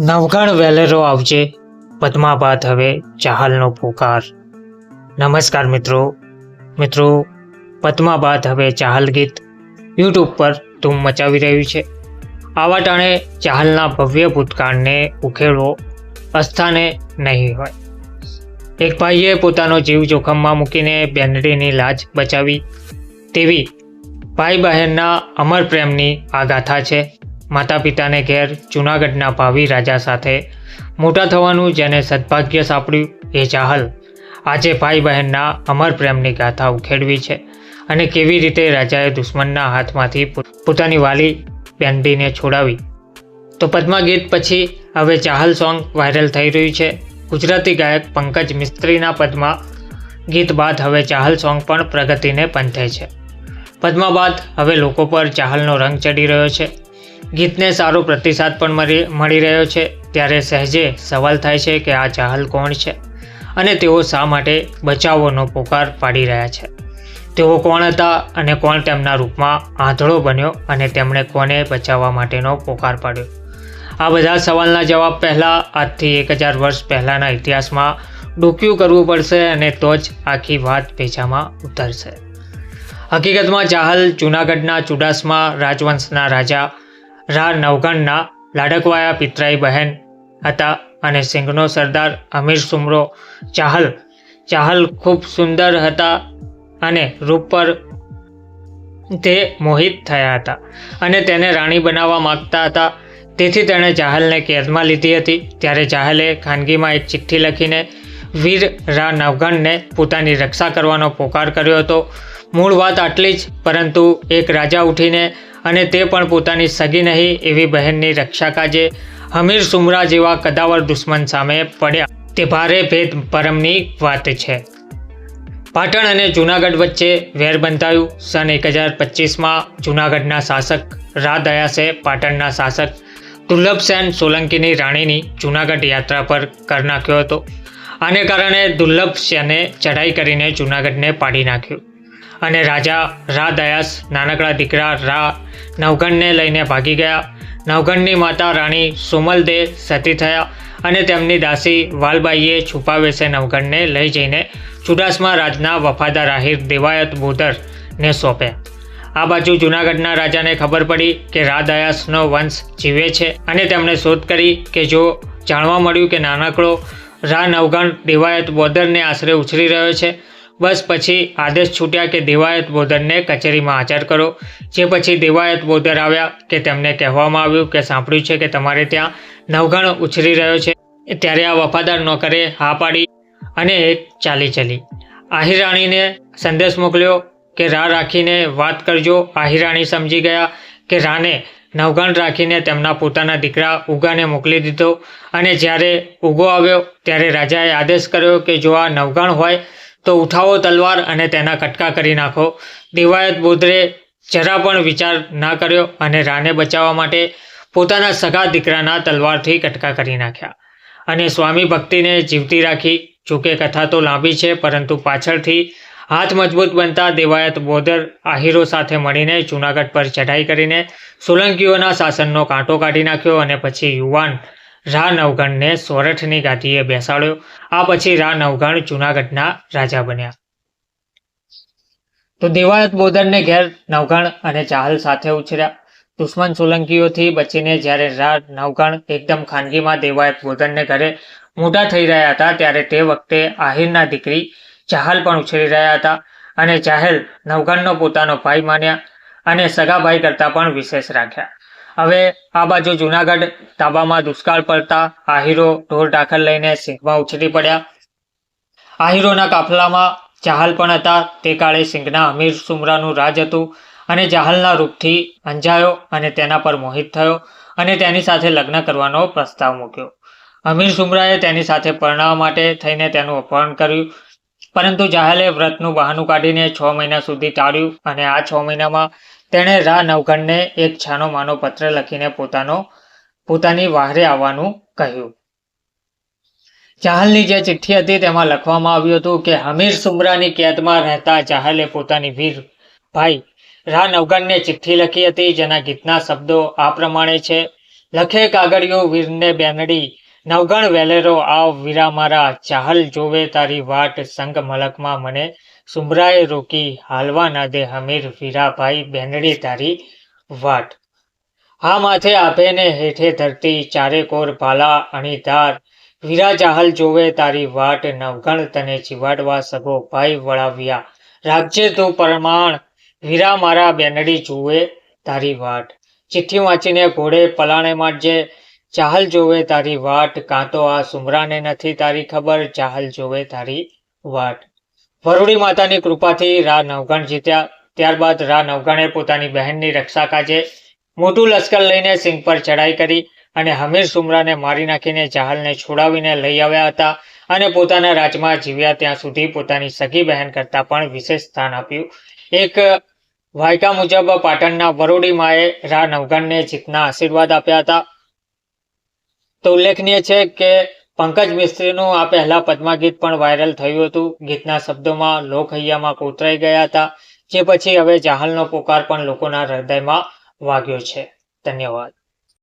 નવગણ વેલેરો આવજે. પદ્માબાદ હવે ચાહલનો પોકાર. નમસ્કાર મિત્રો. મિત્રો પદ્માબાદ હવે ચાહલ ગીત યુટ્યુબ પર ધૂમ મચાવી રહ્યું છે. આવા ટાણે ચાહલના ભવ્ય ભૂતકાળને ઉખેડવો અસ્થાને નહીં હોય. એક ભાઈએ પોતાનો જીવ જોખમમાં મૂકીને બેનડીની લાજ બચાવી. તેવી ભાઈ બહેનના અમર પ્રેમની આ ગાથા છે. માતા પિતાને ઘેર જૂનાગઢના ભાવિ રાજા સાથે મોટા થવાનું જેને સદભાગ્ય સાંપડ્યું એ ચાહલ આજે ભાઈ બહેનના અમર પ્રેમની ગાથા ઉખેડવી છે અને કેવી રીતે રાજાએ દુશ્મનના હાથમાંથી પોતાની વાલી બેનડીને છોડાવી. તો પદ્મા ગીત પછી હવે ચાહલ સોંગ વાયરલ થઈ રહ્યું છે. ગુજરાતી ગાયક પંકજ મિસ્ત્રીના પદ્મા ગીત બાદ હવે ચાહલ સોંગ પણ પ્રગતિને પંથે છે. પદ્મા બાદ હવે લોકો પર ચાહલનો રંગ ચડી રહ્યો છે. ગીતને સારો પ્રતિસાદ પણ મળી રહ્યો છે. ત્યારે સહેજે સવાલ થાય છે કે આ ચાહલ કોણ છે? અને તેઓ શા માટે બચાવોનો પોકાર પાડી રહ્યા છે? તેઓ કોણ હતા અને કોણ તેમના રૂપમાં આંધળો બન્યો અને તેમણે કોને બચાવવા માટેનો પોકાર પાડ્યો? આ બધા સવાલના જવાબ પહેલાં, આજથી એક હજાર વર્ષ પહેલાંના ઇતિહાસમાં ડૂક્યું કરવું પડશે અને તો જ આખી વાત પેચામાં ઉતરશે. હકીકતમાં ચાહલ જૂનાગઢના ચુડાસમા રાજવંશના રાજા રા નવગણના લાડકવાયા પિતરાઈ બહેન હતા અને સિંઘનો સરદાર અમીર સુમરો ચાહલ. ચાહલ ખૂબ સુંદર હતા અને રૂપ પર તે મોહિત થયા હતા અને તેને રાણી બનાવવા માગતા હતા. તેથી તેણે ચાહલને કેદમાં લીધી હતી. ત્યારે ચાહલે ખાનગીમાં એક ચિઠ્ઠી લખીને વીર રા નવગણને પોતાની રક્ષા કરવાનો પોકાર કર્યો હતો. મૂળ વાત આટલી જ, પરંતુ એક રાજા ઉઠીને અને તે પણ પોતાની સગી નહીં એવી બહેનની રક્ષા કાજે હમીર સુમરા જેવા કદાવર દુશ્મન સામે પડ્યા. તે ભારે ભેદ પરમની વાત છે. પાટણ અને જૂનાગઢ વચ્ચે વેર બંધાયું. સન એક હજાર પચીસમાં જૂનાગઢના શાસક રા દયાસે પાટણના શાસક દુર્લભસેન સોલંકીની રાણીની જૂનાગઢ યાત્રા પર કર નાખ્યો હતો. આને કારણે દુર્લભસેને ચઢાઈ કરીને જૂનાગઢને પાડી નાખ્યું. અને રાજા રા દયાસ નાનકડા દીકરા રા નવગણને લઈને ભાગી ગયા. નવગણની માતા રાણી સુમલદે સતી થયા અને તેમની દાસી વાલબાઈએ છુપાવેશે નવગણને લઈ જઈને ચુડાસમા રાજના વફાદાર આહિર દેવાયત બોદરને સોંપ્યા આ બાજુ જૂનાગઢના રાજાને ખબર પડી કે રાદયાસનો વંશ જીવે છે અને તેમણે શોધ કરી કે જો જાણવા મળ્યું કે નાનકડો રા નવગણ દેવાયત બોદરને આશરે ઉછરી રહ્યો છે બસ પછી આદેશ છૂટ્યા કે દેવાયત બોદરને કચેરીમાં હાજર કરો. જે પછી દેવાયત બોદર આવ્યા કે તેમને કહેવામાં આવ્યું કે સાંભળ્યું છે કે તમારે ત્યાં નવગણ ઉછરી રહ્યો છે. ત્યારે આ વફાદાર નોકરે હા પાડી અને ચાલી ચલી. આહિર સંદેશ મોકલ્યો કે રાહ રાખીને વાત કરજો. આહિરાણી સમજી ગયા કે રાને નવગણ રાખીને તેમના પોતાના દીકરા ઉગાને મોકલી દીધો. અને જ્યારે ઉગો આવ્યો ત્યારે રાજાએ આદેશ કર્યો કે જો આ નવગણ હોય તો ઉઠાવો તલવાર અને તેના કટકા કરી નાખો. દિવાયત બોધરે જરા પણ વિચાર ના કર્યો અને રાને બચાવવા માટે પોતાના સગા દીકરાના તલવારથી કટકા કરી નાખ્યા. અને સ્વામી ભક્તિને જીવતી રાખી, જોકે કથા તો લાંબી છે, પરંતુ પાછળથી હાથ મજબૂત બનતા દેવાયત બોદર આહીરો સાથે મળીને જૂનાગઢ પર ચઢાઈ કરીને સોલંકીઓના શાસનનો કાંટો કાઢી નાખ્યો અને પછી યુવાન રા નવગણને સોરઠની ગાદીએ બેસાડ્યો. આ પછી રા નવગણ જૂનાગઢના રાજા બન્યા. તો દેવાયત બોદરને ઘેર નવગણ અને ચાહલ સાથે ઉછર્યા. દુશ્મન સોલંકીઓથી બચીને જ્યારે રા નવગણ એકદમ ખાનગીમાં દેવાયત બોદરને ઘરે મોટા થઈ રહ્યા હતા, ત્યારે તે વખતે આહિરના દીકરી ચાહલ પણ ઉછરી રહ્યા હતા અને ચાહલ નવગણનો પોતાનો ભાઈ માન્યા અને સગા ભાઈ કરતાં પણ વિશેષ રાખ્યા. હવે આ બાજુ જુનાગઢ તાબામાં દુષ્કાળ પડતા આહીરો ઢોર ઢાખર લઈને સિંહમાં ઉછળી પડ્યા. આહીરોના કાફલામાં જહાલ પણ હતા. તે કાળે સિંહના અમીર સુમરાનું રાજ હતું અને જહાલના રૂપથી અંજાયો અને તેના પર મોહિત થયો અને તેની સાથે લગ્ન કરવાનો પ્રસ્તાવ મૂક્યો. અમીર સુમરાએ તેની સાથે પરણાવવા માટે થઈને તેનું અપહરણ કર્યું. પરંતુ જહાલે વ્રતનું બહાનું કાઢીને છ મહિના સુધી ટાળ્યું અને આ છ મહિનામાં તેણે રા નવગણને એક છાનો માનો પત્ર લખીને પોતાનો, પોતાની વાહરે આવવાનું કહ્યું. ચાહલની જે ચિઠ્ઠી હતી તેમાં લખવામાં આવ્યું હતું કે, હમીર સુમરાની કેદમાં રહેતા ચાહલે પોતાની વીર ભાઈ રા નવગણને ચિઠ્ઠી લખી હતી, જેના ગીતના શબ્દો આ પ્રમાણે છે. લખે કાગળિયો વીરને બેનડી નવગણ વેલેરો, આવ વીરા મારા ચાહલ જોવે તારી વાટ, સંગ મલકમાં મને સુમરાએ રોકી, હાલવા ના દે હમીર, વીરાભાઈ, બેનડી તારી વાટ. હા માથે આપે હેઠે ધરતી, ચારે કોર ભાલા, અણીધાર. વીરા ચાહલ જોવે તારી વાટ, નવગણ તને જીવાડવા સગો ભાઈ વળાવ્યા. રાખજે તું પ્રમાણ વીરા મારા બેનડી જુએ તારી વાટ. ચિઠ્ઠી વાંચીને ઘોડે પલાણે માંડજે ચાહલ જોવે તારી વાટ, કાં તો આ સુમરાને નથી તારી ખબર, ચાહલ જોવે તારી વાટ. વરુડી માતાની કૃપાથી રા નવગણ જીત્યા. ત્યારબાદ રા નવગણે પોતાની બહેનની રક્ષા કાજે મોટું લશ્કર લઈને સિંહ પર ચડાઈ કરી અને હમીર સુમરાને મારી નાખીને ચાહલને છોડાવીને લઈ આવ્યા હતા અને પોતાના રાજમાં જીવ્યા. ત્યાં સુધી પોતાની સગી બહેન કરતાં પણ વિશેષ સ્થાન આપ્યું. એક વાયકા મુજબ પાટણના વરોડીમાએ રા નવગણને જીતના આશીર્વાદ આપ્યા હતા. તો ઉલ્લેખનીય છે કે પંકજ મિસ્ત્રીનું આ પહેલા પદ્મા ગીત પણ વાયરલ થયું હતું. ગીતના શબ્દોમાં લોકહૈયામાં કોતરાઈ ગયા હતા, જે પછી હવે ચાહલનો પોકાર પણ લોકોના હૃદયમાં વાગ્યો છે. ધન્યવાદ.